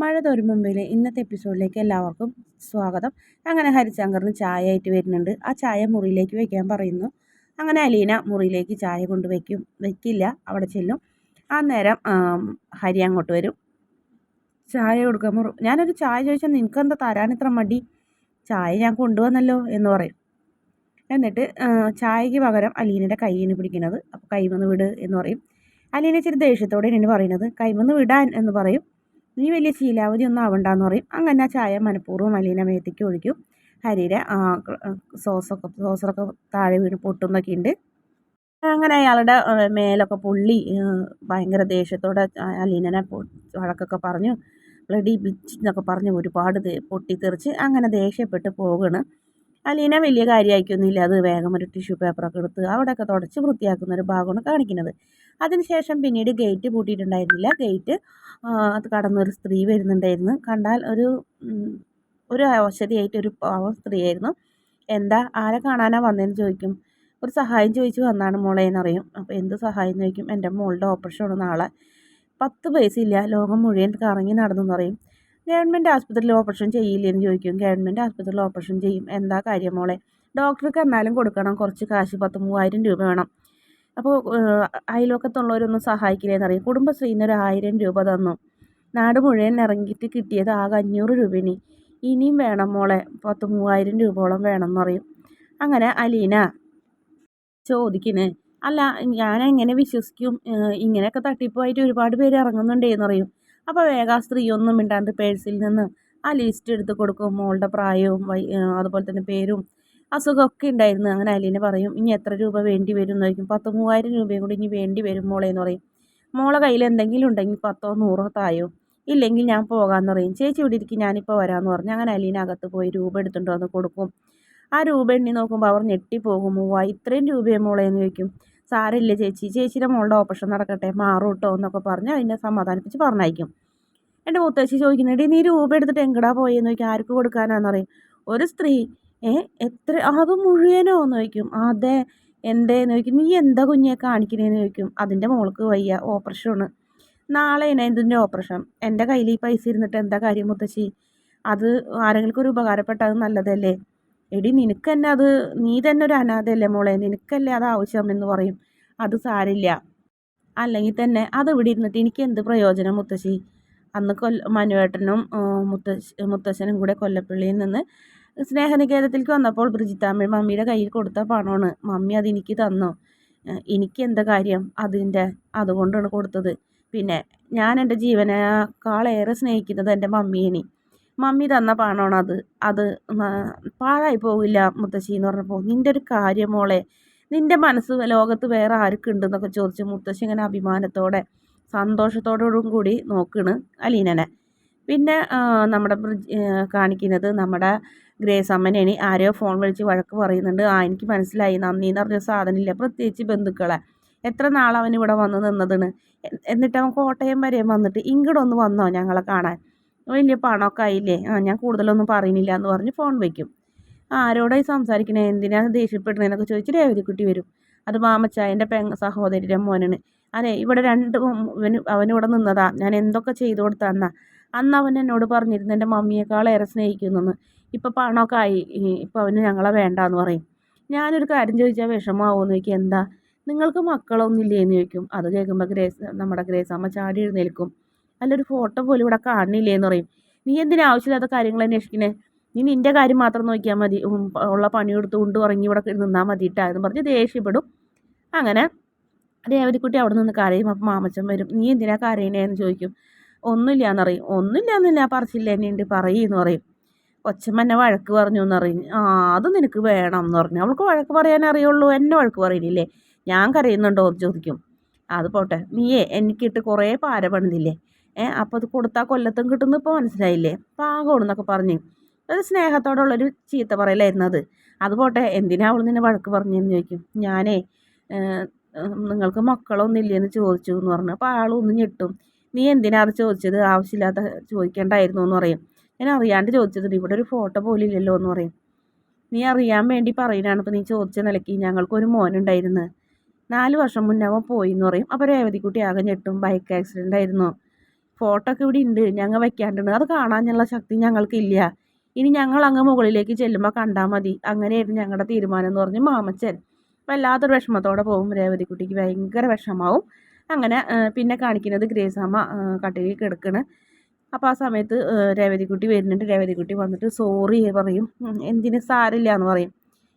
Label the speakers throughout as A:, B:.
A: മഴ തോരും മുമ്പിലെ ഇന്നത്തെ എപ്പിസോഡിലേക്ക് എല്ലാവർക്കും സ്വാഗതം. അങ്ങനെ ഹരിശങ്കറിന് ചായ ആയിട്ട് വരുന്നുണ്ട്. ആ ചായ മുറിയിലേക്ക് വെക്കാൻ പറയുന്നു. അങ്ങനെ അലീന മുറിയിലേക്ക് ചായ കൊണ്ട് വയ്ക്കും വെക്കില്ല. അവിടെ ചെല്ലും. ആ നേരം ഹരി അങ്ങോട്ട് വരും. ചായ കൊടുക്കാൻ മുറി ഞാനൊരു ചായ ചോദിച്ചാൽ നിനക്കെന്താ തരാൻ ഇത്ര മടി? ചായ ഞാൻ കൊണ്ടുവന്നല്ലോ എന്ന് പറയും. എന്നിട്ട് ചായയ്ക്ക് പകരം അലീനയുടെ കൈയിന് പിടിക്കുന്നത്. അപ്പോൾ കൈമന്ന് വിട് എന്ന് പറയും. അലീന ഇച്ചിരി ദേഷ്യത്തോടെ എന്നെ പറയുന്നത്. കൈമന്ന് വിടാൻ എന്ന് പറയും. നീ വലിയ ശീലാവധി ഒന്നും ആവണ്ടെന്ന് പറയും. അങ്ങനെ ആ ചായ മനഃപൂർവം അലീന മേത്തേക്ക് ഒഴിക്കും. ഹരിയുടെ സോസൊക്കെ സോസറൊക്കെ താഴെ വീണ് പൊട്ടുന്നൊക്കെ ഉണ്ട് അങ്ങനെ അയാളുടെ മേലൊക്കെ പുള്ളി ഭയങ്കര ദേഷ്യത്തോടെ അലീനനെ വഴക്കൊക്കെ പറഞ്ഞു. ബ്ലഡി ബിച്ച് എന്നൊക്കെ പറഞ്ഞ് ഒരുപാട് പൊട്ടിത്തെറിച്ച് അങ്ങനെ ദേഷ്യപ്പെട്ട് പോകണ് അലീന വലിയ കാര്യമായിക്കൊന്നുമില്ല അത് വേഗം ഒരു ടിഷ്യൂ പേപ്പറൊക്കെ എടുത്ത് അവിടെയൊക്കെ തുടച്ച് വൃത്തിയാക്കുന്ന ഒരു ഭാഗമാണ് കാണിക്കുന്നത്. അതിനുശേഷം പിന്നീട് ഗേറ്റ് പൂട്ടിയിട്ടുണ്ടായിരുന്നില്ല. ഗേറ്റ് അത് കടന്നൊരു സ്ത്രീ വരുന്നുണ്ടായിരുന്നു. കണ്ടാൽ ഒരു ഒരു ഔഷധിയായിട്ട് ഒരു പാവം സ്ത്രീയായിരുന്നു. എന്താ ആരെ കാണാനാണ് വന്നതെന്ന് ചോദിക്കും. ഒരു സഹായം ചോദിച്ചു വന്നാണ് മോളെ എന്നറിയും. അപ്പോൾ എന്ത് സഹായം എന്ന് ചോദിക്കും. എന്റെ മോളുടെ ഓപ്പറേഷൻ ഉള്ള നാളെ. പത്ത് പൈസ ഇല്ല. ലോകം മുഴുവൻ കറങ്ങി നടന്നു പറയും. ഗവൺമെന്റ് ആസ്പത്രിയിൽ ഓപ്പറേഷൻ ചെയ്യില്ലെന്ന് ചോദിക്കും. ഗവൺമെന്റ് ആസ്പത്രിയിൽ ഓപ്പറേഷൻ ചെയ്യും. എന്താ കാര്യം മോളെ? ഡോക്ടർക്ക് എന്നാലും കൊടുക്കണം. കുറച്ച് കാശ് പത്ത് മൂവായിരം രൂപ വേണം. അപ്പോൾ അയൽവക്കത്തുള്ളവരൊന്നും സഹായിക്കില്ലേന്ന് കുടുംബശ്രീന്ന് ഒരു ആയിരം രൂപ തന്നു. നാട് മുഴുവൻ ഇറങ്ങിയിട്ട് കിട്ടിയത് ആകെ അഞ്ഞൂറ് രൂപയിനി ഇനിയും വേണം മോളെ പത്ത് മൂവായിരം രൂപയോളം വേണം എന്ന് പറയും അങ്ങനെ അലീന ചോദിക്കണേ. അല്ല ഞാൻ എങ്ങനെ വിശ്വസിക്കും ഇങ്ങനെയൊക്കെ തട്ടിപ്പായിട്ട് ഒരുപാട് പേര് ഇറങ്ങുന്നുണ്ടേ എന്ന് പറയും അപ്പോൾ വേഗം ആ സ്ത്രീ ഒന്നും മിണ്ടാണ്ട് പേഴ്സിൽ നിന്ന് ആ ലിസ്റ്റ് എടുത്ത് കൊടുക്കും. മോളുടെ പ്രായവും അതുപോലെ തന്നെ പേരും അസുഖമൊക്കെ ഉണ്ടായിരുന്നു. അങ്ങനെ അലീന പറയും ഇനി എത്ര രൂപ വേണ്ടി വരും? എന്ന് ചോദിക്കും. പത്ത് മൂവായിരം രൂപയും കൂടി ഇനി വേണ്ടി വരും മോളെ എന്ന് പറയും. മോളെ കയ്യിൽ എന്തെങ്കിലും ഉണ്ടെങ്കിൽ പത്തോ നൂറോ തായോ? ഇല്ലെങ്കിൽ ഞാൻ പോകാമെന്ന് പറയും. ചേച്ചി ഇവിടെ ഇരിക്കും ഞാനിപ്പോൾ വരാമെന്ന് പറഞ്ഞു. അങ്ങനെ അലീന അകത്ത് പോയി രൂപ എടുത്തുകൊണ്ട് വന്ന് കൊടുക്കും. ആ രൂപ എണ്ണി നോക്കുമ്പോൾ അവർ ഞെട്ടിപ്പോകും. മൂവായി ഇത്രയും രൂപയെ മോളെ? എന്ന് ചോദിക്കും. സാരമില്ല ചേച്ചി. ചേച്ചിയുടെ മോളുടെ ഓപ്പറേഷൻ നടക്കട്ടെ. മാറും കേട്ടോ എന്നൊക്കെ പറഞ്ഞ് അതിനെ സമാധാനിപ്പിച്ച് പറഞ്ഞയക്കും. എന്റെ മുത്തശ്ശി ചോദിക്കുന്നുണ്ട് നീ രൂപ എടുത്തിട്ട് എങ്ങടാ പോയെന്ന് ചോദിക്കും. ആർക്ക് കൊടുക്കാനാണെന്ന് പറയും. ഒരു സ്ത്രീ ഏ? എത്ര അത് മുഴുവനോ എന്ന് ചോദിക്കും. അതെ എന്തേന്ന് ചോദിക്കും. നീ എന്താ കുഞ്ഞെ കാണിക്കണേന്ന് ചോദിക്കും. അതിന്റെ മോൾക്ക് വയ്യ ഓപ്പറേഷനാണ്. നാളെ ഇതിന്റെ ഓപ്പറേഷൻ. എന്റെ കയ്യിൽ ഈ പൈസ ഇരുന്നിട്ട് എന്താ കാര്യം മുത്തശ്ശി? അത് ആരെങ്കിലും ഒരു ഉപകാരപ്പെട്ടത് നല്ലതല്ലേ? എടി നിനക്ക് തന്നെ അത് നീ തന്നെ ഒരു അനാഥയല്ലേ മോളെ? നിനക്കല്ലേ അത് ആവശ്യം എന്ന് പറയും. അത് സാരില്ല. അല്ലെങ്കിൽ തന്നെ അത് ഇവിടെ ഇരുന്നിട്ട് എനിക്ക് എന്ത് പ്രയോജനം മുത്തശ്ശി? അന്ന് കൊല്ല മനുവേട്ടനും മുത്തശ്ശി മുത്തശ്ശനും കൂടെ കൊല്ലപ്പള്ളിയിൽ നിന്ന് സ്നേഹനികേതത്തിലേക്ക് വന്നപ്പോൾ ബ്രിജിത്താമ്മ മമ്മിയുടെ കയ്യിൽ കൊടുത്ത പണമാണ്. മമ്മി അതെനിക്ക് തന്നോ. എനിക്ക് എന്താ കാര്യം? അതിന്റെ അതുകൊണ്ടാണ് കൊടുത്തത്. പിന്നെ ഞാൻ എന്റെ ജീവനേക്കാളേറെ സ്നേഹിക്കുന്നത് എന്റെ മമ്മീനെ. മമ്മി തന്ന പണമാണ് അത്. അത് പാഴായി പോവില്ല മുത്തശ്ശി എന്ന് പറഞ്ഞപ്പോൾ. നിന്റെ ഒരു കാര്യം മോളെ നിന്റെ മനസ്സ് ലോകത്ത് വേറെ ആർക്കുണ്ടെന്നൊക്കെ ചോദിച്ച് മുത്തശ്ശി ഇങ്ങനെ അഭിമാനത്തോടെ സന്തോഷത്തോടും കൂടി നോക്കണ് അലീനനെ. പിന്നെ നമ്മുടെ കാണിക്കുന്നത് നമ്മുടെ ഗ്രേസ് അമ്മനേണി ആരെയോ ഫോൺ വിളിച്ച് വഴക്ക് പറയുന്നുണ്ട്. ആ എനിക്ക് മനസ്സിലായി. നന്ദി എന്ന് പറഞ്ഞ സാധനമില്ല. പ്രത്യേകിച്ച് ബന്ധുക്കളെ. എത്ര നാളവൻ ഇവിടെ വന്ന് നിന്നതാണ്? എന്നിട്ട് അവൻ കോട്ടയം വരെ വന്നിട്ട് ഇങ്ങോട്ട് ഒന്ന് വന്നോ ഞങ്ങളെ കാണാൻ? വലിയ പണമൊക്കെ ആയില്ലേ? ആ ഞാൻ കൂടുതലൊന്നും പറയുന്നില്ല എന്ന് പറഞ്ഞ് ഫോൺ വയ്ക്കും ആരോടായി സംസാരിക്കണേ? എന്തിനാണ് ദേഷ്യപ്പെടുന്നതെന്നൊക്കെ ചോദിച്ച് രേവതിക്കുട്ടി വരും. അത് മാമച്ചായന്റെ പെ സഹോദരിയുടെ മോനാണ്. അതെ ഇവിടെ രണ്ട് അവന് അവനിവിടെ നിന്നതാ. ഞാൻ എന്തൊക്കെ ചെയ്തു കൊടുത്താന്നാ അന്ന്? അവൻ എന്നോട് പറഞ്ഞിരുന്നു എന്റെ മമ്മിയേക്കാളേറെ സ്നേഹിക്കുന്നെന്ന്. ഇപ്പോൾ പണമൊക്കെ ആയി. ഇപ്പോൾ അവന് ഞങ്ങളെ വേണ്ടാന്ന് പറയും. ഞാനൊരു കാര്യം ചോദിച്ചാൽ വിഷമാവുമെന്ന് ചോദിക്കും. എന്താ? നിങ്ങൾക്ക് മക്കളൊന്നും എന്ന് ചോദിക്കും. അത് കേൾക്കുമ്പോൾ ഗ്രേസ് നമ്മുടെ ഗ്രേസ് അമ്മ ചാടി എഴുന്നേൽക്കും. അല്ലൊരു ഫോട്ടോ പോലും ഇവിടെ കാണില്ലേ എന്ന് പറയും. നീ എന്തിനാ ആവശ്യമില്ലാത്ത കാര്യങ്ങൾ അന്വേഷിക്കണേ? നീ നിന്റെ കാര്യം മാത്രം നോക്കിയാൽ മതി. ഉള്ള പണിയെടുത്ത് കൊണ്ട് ഉറങ്ങി ഇവിടെ നിന്നാൽ മതിയിട്ടാ എന്ന് പറഞ്ഞ് ദേഷ്യപ്പെടും. അങ്ങനെ രേവതിക്കുട്ടി അവിടെ നിന്ന് കരയും. അപ്പം മാമച്ചൻ വരും. നീ എന്തിനാ കരയണേന്ന് ചോദിക്കും. ഒന്നുമില്ല എന്നറിയും ഒന്നുമില്ല എന്നില്ല പറച്ചില്ല എന്നെ ഉണ്ട് എന്ന് പറയും. കൊച്ചമ്മ എന്നെ വഴക്ക് പറഞ്ഞു എന്നറിയും ആ അത് നിനക്ക് വേണം എന്ന് പറഞ്ഞു. അവൾക്ക് വഴക്ക് പറയാൻ അറിയുള്ളൂ. എന്നെ വഴക്ക് പറയുന്നില്ലേ? ഞാൻ കരയുന്നുണ്ടോ? എന്ന് ചോദിക്കും. അത് പോട്ടെ. നീയേ എനിക്കിട്ട് കുറേ പാര പണിതില്ലേ? ഏ അപ്പോൾ അത് കൊടുത്താൽ കൊല്ലത്തും കിട്ടുന്നു ഇപ്പോൾ മനസ്സിലായില്ലേ? പാകമാണെന്നൊക്കെ പറഞ്ഞു. ഒരു സ്നേഹത്തോടുള്ളൊരു ചീത്ത പറയലായിരുന്നു അത്. പോട്ടെ. എന്തിനാ അവൾ നിന്നെ വഴക്ക് പറഞ്ഞതെന്ന് ചോദിക്കും. ഞാനേ നിങ്ങൾക്ക് മക്കളൊന്നും ഇല്ലയെന്ന് ചോദിച്ചു എന്ന് പറഞ്ഞു. അപ്പോൾ ആളൊന്നും ഞെട്ടും. നീ എന്തിനാ അത് ചോദിച്ചത്? ആവശ്യമില്ലാത്ത ചോദിക്കേണ്ടായിരുന്നു എന്ന് പറയും. ഞാൻ അറിയാണ്ട് ചോദിച്ചത് ഇവിടെ ഒരു ഫോട്ടോ പോലും ഇല്ലല്ലോ എന്ന് പറയും. നീ അറിയാൻ വേണ്ടി പറയുന്നതാണ് ഇപ്പോൾ നീ ചോദിച്ച നിലയ്ക്ക് ഞങ്ങൾക്കൊരു മോനുണ്ടായിരുന്നു നാല് വർഷം മുന്നേ അവൻ പോയി എന്ന് പറയും. അപ്പോൾ രേവതിക്കുട്ടി ആകെ ഞെട്ടും ബൈക്ക് ആക്സിഡന്റ് ആയിരുന്നു. ഫോട്ടോ ഒക്കെ ഇവിടെ ഉണ്ട്. ഞങ്ങൾ വയ്ക്കാണ്ടുണ്ട് അത് കാണാനുള്ള ശക്തി ഞങ്ങൾക്കില്ല ഇനി ഞങ്ങൾ അങ്ങ് മുകളിലേക്ക് ചെല്ലുമ്പോൾ കണ്ടാൽ മതി. അങ്ങനെയായിരുന്നു ഞങ്ങളുടെ തീരുമാനം എന്ന് പറഞ്ഞ് മാമച്ചൻ വല്ലാത്തൊരു വിഷമത്തോടെ പോകും. രേവതിക്കുട്ടിക്ക് ഭയങ്കര വിഷമാവും. അങ്ങനെ പിന്നെ കാണിക്കുന്നത് ഗ്രേസാമ്മ കട്ടിലിൽ കിടക്കണ്. അപ്പോൾ ആ സമയത്ത് രേവതിക്കുട്ടി വരുന്നുണ്ട്. രേവതിക്കുട്ടി വന്നിട്ട് സോറി പറയും. എന്തിന്? സാരില്ല എന്ന് പറയും.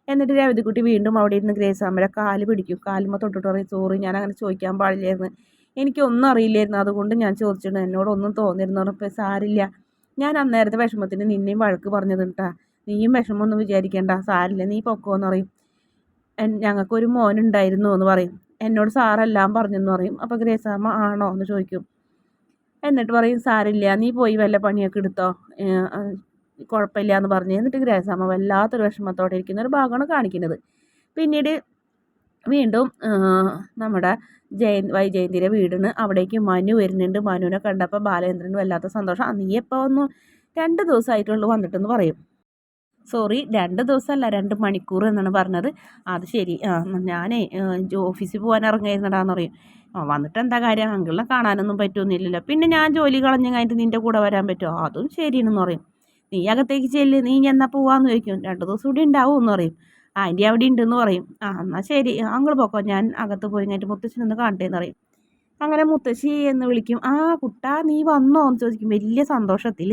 A: എന്നിട്ട് രേവതിക്കുട്ടി വീണ്ടും അവിടെ ഇരുന്ന് ഗ്രേസാമ്മയുടെ കാൽ പിടിക്കും. കാലുമ്പോൾ തൊട്ടിട്ട് പറയും സോറി ഞാൻ അങ്ങനെ ചോദിക്കാൻ പാടില്ലായിരുന്നു. എനിക്കൊന്നും അറിയില്ലായിരുന്നു. അതുകൊണ്ട് ഞാൻ ചോദിച്ചിട്ടുണ്ട്. എന്നോടൊന്നും തോന്നിയിരുന്നു പറഞ്ഞപ്പോൾ സാരില്ല. ഞാൻ അന്നേരത്തെ വിഷമത്തിന് നിന്നെയും വഴക്ക് പറഞ്ഞത് കേട്ടാ നീയും വിഷമമൊന്നും വിചാരിക്കേണ്ട. സാരില്ല. നീ പൊക്കോന്ന് പറയും. ഞങ്ങൾക്കൊരു മോനുണ്ടായിരുന്നു എന്ന് പറയും. എന്നോട് സാറെല്ലാം പറഞ്ഞെന്ന് പറയും. അപ്പോൾ ഗ്രേസാമ്മ ആണോ? എന്ന് ചോദിക്കും. എന്നിട്ട് പറയും സാരില്ല നീ പോയി വല്ല പണിയൊക്കെ എടുത്തോ? കുഴപ്പമില്ല എന്ന് പറഞ്ഞ്. എന്നിട്ട് ഗ്രഹസാമ വല്ലാത്തൊരു വിഷമത്തോടെ ഇരിക്കുന്ന ഒരു ഭാഗമാണ് കാണിക്കുന്നത്. പിന്നീട് വീണ്ടും നമ്മുടെ ജയ വൈജയന്തിയുടെ വീടിന് അവിടേക്ക് മനു വരുന്നുണ്ട്. മനുവിനെ കണ്ടപ്പോൾ ബാലേന്ദ്രന് വല്ലാത്ത സന്തോഷം. നീ എപ്പോൾ വന്നു? രണ്ട് ദിവസമായിട്ടുള്ളൂ വന്നിട്ടെന്ന് പറയും. സോറി രണ്ട് ദിവസമല്ല രണ്ട് മണിക്കൂർ എന്നാണ് പറഞ്ഞത്. അത് ശരി ഞാനേ ഓഫീസിൽ പോകാൻ ഇറങ്ങിയിരുന്നടാന്ന് പറയും. വന്നിട്ട് എന്താ കാര്യം? അങ്കിളിനെ കാണാനൊന്നും പറ്റുമെന്നില്ലല്ലോ പിന്നെ ഞാൻ ജോലി കളഞ്ഞ് കഴിഞ്ഞിട്ട് നിന്റെ കൂടെ വരാൻ പറ്റുമോ? അതും ശരിയെന്ന് പറയും. നീ അകത്തേക്ക് ചെല്ല്. നീ എന്നാ പോവാന്ന് ചോദിക്കും. രണ്ട് ദിവസം കൂടി ഉണ്ടാവും എന്ന് പറയും ആന്റി അവിടെ ഉണ്ടെന്ന് പറയും. ആ എന്നാൽ ശരി. അങ്ങൾ പോക്കോ. ഞാൻ അകത്ത് പോയി കഴിഞ്ഞിട്ട് മുത്തശ്ശനൊന്ന് കാണട്ടെ എന്ന് പറയും. അങ്ങനെ മുത്തശ്ശി എന്ന് വിളിക്കും. ആ കുട്ടാ നീ വന്നോ എന്ന് ചോദിക്കും. വലിയ സന്തോഷത്തിൽ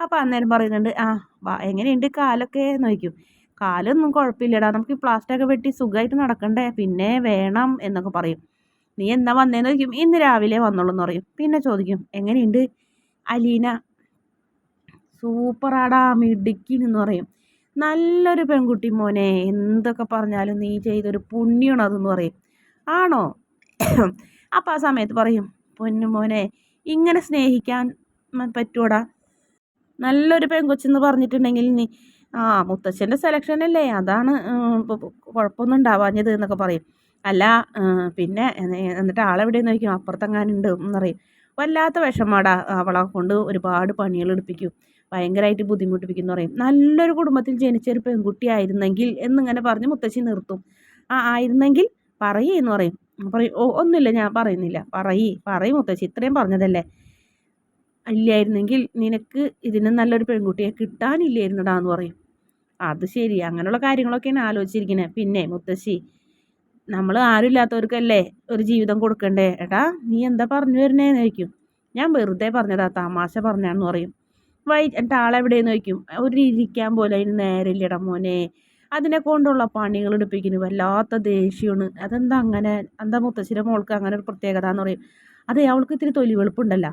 A: അപ്പോൾ അന്നേരം പറയുന്നുണ്ട് ആ വാ എങ്ങനെയുണ്ട് കാലൊക്കെ എന്ന് ചോദിക്കും. കാലൊന്നും കുഴപ്പമില്ലടാ. നമുക്ക് ഈ പ്ലാസ്റ്റൊക്കെ വെട്ടി സുഖമായിട്ട് നടക്കണ്ടേ? പിന്നെ വേണം എന്നൊക്കെ പറയും. നീ എന്നാ വന്നേന്ന് ചോദിക്കും ഇന്ന് രാവിലെ വന്നോളൂ എന്ന് പറയും. പിന്നെ ചോദിക്കും എങ്ങനെയുണ്ട്? അലീന സൂപ്പറാടാ മിടുക്കി എന്ന് പറയും. നല്ലൊരു പെൺകുട്ടി മോനെ എന്തൊക്കെ പറഞ്ഞാലും നീ ചെയ്തൊരു പുണ്യമാണ് പറയും. ആണോ? അപ്പം ആ സമയത്ത് പറയും പൊന്നു മോനെ ഇങ്ങനെ സ്നേഹിക്കാൻ പറ്റൂടാ. നല്ലൊരു പെൺകൊച്ചെന്ന് പറഞ്ഞിട്ടുണ്ടെങ്കിൽ നീ ആ മുത്തച്ഛന്റെ സെലക്ഷൻ അല്ലേ? അതാണ് കുഴപ്പമൊന്നും ഉണ്ടാവാഞ്ഞത് എന്നൊക്കെ പറയും. അല്ല പിന്നെ എന്നിട്ട് ആളെവിടെയെന്ന് വയ്ക്കും അപ്പുറത്തെങ്ങാനുണ്ട് എന്നറിയും വല്ലാത്ത വിഷമാടാ അവളെ കൊണ്ട് ഒരുപാട് പണികൾ എടുപ്പിക്കും. ഭയങ്കരമായിട്ട് ബുദ്ധിമുട്ടിപ്പിക്കും എന്ന് പറയും. നല്ലൊരു കുടുംബത്തിൽ ജനിച്ചൊരു പെൺകുട്ടി ആയിരുന്നെങ്കിൽ എന്നിങ്ങനെ പറഞ്ഞ് മുത്തശ്ശി നിർത്തും. ആ ആയിരുന്നെങ്കിൽ പറയേ എന്ന് പറയും. പറയും ഓ ഒന്നുമില്ല ഞാൻ പറയുന്നില്ല. പറയേ പറയും മുത്തശ്ശി ഇത്രയും പറഞ്ഞതല്ലേ? ഇല്ലായിരുന്നെങ്കിൽ നിനക്ക് ഇതിന് നല്ലൊരു പെൺകുട്ടിയെ കിട്ടാനില്ലായിരുന്നടാ എന്ന് പറയും. അത് ശരി അങ്ങനെയുള്ള കാര്യങ്ങളൊക്കെയാണ് ആലോചിച്ചിരിക്കുന്നത് പിന്നെ മുത്തശ്ശി നമ്മൾ ആരുമില്ലാത്തവർക്കല്ലേ ഒരു ജീവിതം കൊടുക്കണ്ടേ? ഏട്ടാ നീ എന്താ പറഞ്ഞു വരുന്നതെന്ന് ചോദിക്കും. ഞാൻ വെറുതെ പറഞ്ഞതാ തമാശ പറഞ്ഞാന്ന് പറയും. വൈ എന്റെ ആളെവിടെയെന്ന് ചോദിക്കും. ഒരു ഇരിക്കാൻ പോലെ അതിന് നേരില്ലട മോനെ. അതിനെ കൊണ്ടുള്ള പണികൾ എടുപ്പിക്കുന്നു. വല്ലാത്ത ദേഷ്യമാണ്. അതെന്താ അങ്ങനെ? എന്താ മുത്തശ്ശിയുടെ മോൾക്ക് അങ്ങനെ ഒരു പ്രത്യേകത എന്ന് പറയും. അതെ അവൾക്ക് ഇത്തിരി തൊലി വെളുപ്പുണ്ടല്ലോ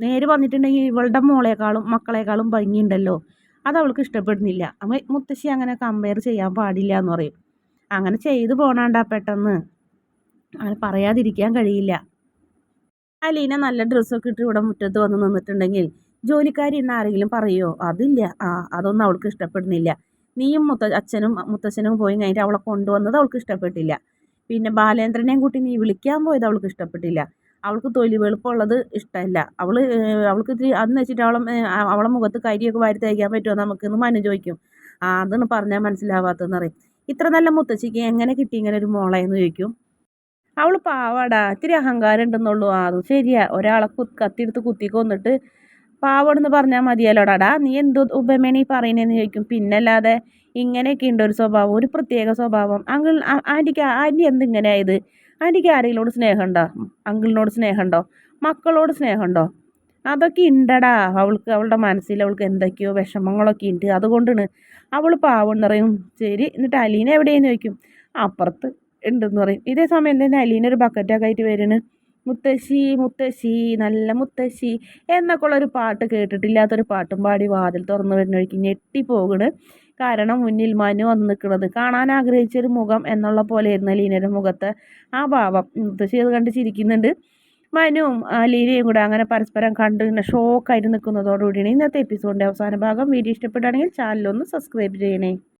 A: നേര് പറഞ്ഞിട്ടുണ്ടെങ്കിൽ ഇവളുടെ മോളേക്കാളും മക്കളെക്കാളും ഭംഗിയുണ്ടല്ലോ. അത് അവൾക്ക് ഇഷ്ടപ്പെടുന്നില്ല. മുത്തശ്ശി അങ്ങനെ കമ്പയർ ചെയ്യാൻ പാടില്ല എന്ന് പറയും. അങ്ങനെ ചെയ്തു പോണാണ്ടാ പെട്ടെന്ന്. അങ്ങനെ പറയാതിരിക്കാൻ കഴിയില്ല. അലീന നല്ല ഡ്രസ്സൊക്കെ ഇട്ട് ഇവിടെ മുറ്റത്ത് വന്ന് നിന്നിട്ടുണ്ടെങ്കിൽ ജോലിക്കാരി എന്ന് ആരെങ്കിലും പറയുമോ അതില്ല. ആ അതൊന്നും അവൾക്ക് ഇഷ്ടപ്പെടുന്നില്ല. നീയും മുത്ത അച്ഛനും മുത്തച്ഛനും പോയി കഴിഞ്ഞിട്ട് അവളെ കൊണ്ടുവന്നത് അവൾക്ക് ഇഷ്ടപ്പെട്ടില്ല. പിന്നെ ബാലേന്ദ്രനെയും കൂട്ടി നീ വിളിക്കാൻ പോയത് അവൾക്ക് ഇഷ്ടപ്പെട്ടില്ല. അവൾക്ക് തൊലി വെളുപ്പമുള്ളത് ഇഷ്ടമല്ല. അവൾ അവൾക്ക് ഇത്തിരി അന്ന് വെച്ചിട്ട് അവളെ അവളെ മുഖത്ത് കരിയൊക്കെ വാരി തയ്ക്കാൻ പറ്റുമോ നമുക്കെന്ന് മനു ചോദിക്കും. ആ അതാണ് പറഞ്ഞാൽ മനസ്സിലാവാത്തതെന്ന് പറയും. ഇത്ര നല്ല മുത്തശ്ശിക്ക് എങ്ങനെ കിട്ടി ഇങ്ങനെ ഒരു മോളെ എന്ന് ചോദിക്കും. അവൾ പാവാടാ ഇത്തിരി അഹങ്കാരം ഉണ്ടെന്നുള്ളൂ. അത് ശരിയാ. ഒരാളെ കു കത്തിയെടുത്ത് കുത്തി കൊന്നിട്ട് പാവടെന്ന് പറഞ്ഞാൽ മതിയല്ലോടാടാ നീ എന്ത് ഉപമേണി പറയുന്നതെന്ന് ചോദിക്കും. പിന്നല്ലാതെ ഇങ്ങനെയൊക്കെ ഉണ്ട് ഒരു സ്വഭാവം ഒരു പ്രത്യേക സ്വഭാവം. അങ്കിൾ ആന്റിക്ക് ആന്റി എന്തിങ്ങനെയായത് ആന്റിക്ക് ആരെങ്കിലോട് സ്നേഹമുണ്ടോ അങ്കിളിനോട് സ്നേഹമുണ്ടോ മക്കളോട് സ്നേഹമുണ്ടോ അതൊക്കെ ഉണ്ടടാ അവൾക്ക് അവളുടെ മനസ്സിൽ അവൾക്ക് എന്തൊക്കെയോ വിഷമങ്ങളൊക്കെ ഉണ്ട് അതുകൊണ്ടാണ് അവൾ പാവം പറയും. ശരി എന്നിട്ട് അലീന എവിടെയെന്ന് ചോദിക്കും. അപ്പുറത്ത് ഉണ്ടെന്ന് പറയും. ഇതേ സമയം തന്നെ അലീന ഒരു ബക്കറ്റൊക്കെ ആയിട്ട് വരുന്നത് മുത്തശ്ശി മുത്തശ്ശി നല്ല മുത്തശ്ശി എന്നൊക്കെ ഉള്ളൊരു പാട്ട് കേട്ടിട്ടില്ലാത്തൊരു പാട്ടും പാടി വാതിൽ തുറന്നു വരുന്ന വഴിക്ക് ഞെട്ടിപ്പോകണ് കാരണം മുന്നിൽ മനു വന്ന് നിൽക്കുന്നത് കാണാൻ ആഗ്രഹിച്ചൊരു മുഖം എന്നുള്ള പോലെയായിരുന്നു അലീനയുടെ മുഖത്തെ. ആ ഭാവം മുത്തശ്ശി അത് കണ്ട് ചിരിക്കുന്നുണ്ട്. മനുവും ലീനയും കൂടെ അങ്ങനെ പരസ്പരം കണ്ട് ഇങ്ങനെ ഷോക്കായിട്ട് നിൽക്കുന്നതോടുകൂടിയാണ് ഇന്നത്തെ എപ്പിസോഡിന്റെ അവസാന ഭാഗം. വീഡിയോ ഇഷ്ടപ്പെടുകയാണെങ്കിൽ ചാനലൊന്ന് സബ്സ്ക്രൈബ് ചെയ്യണേ.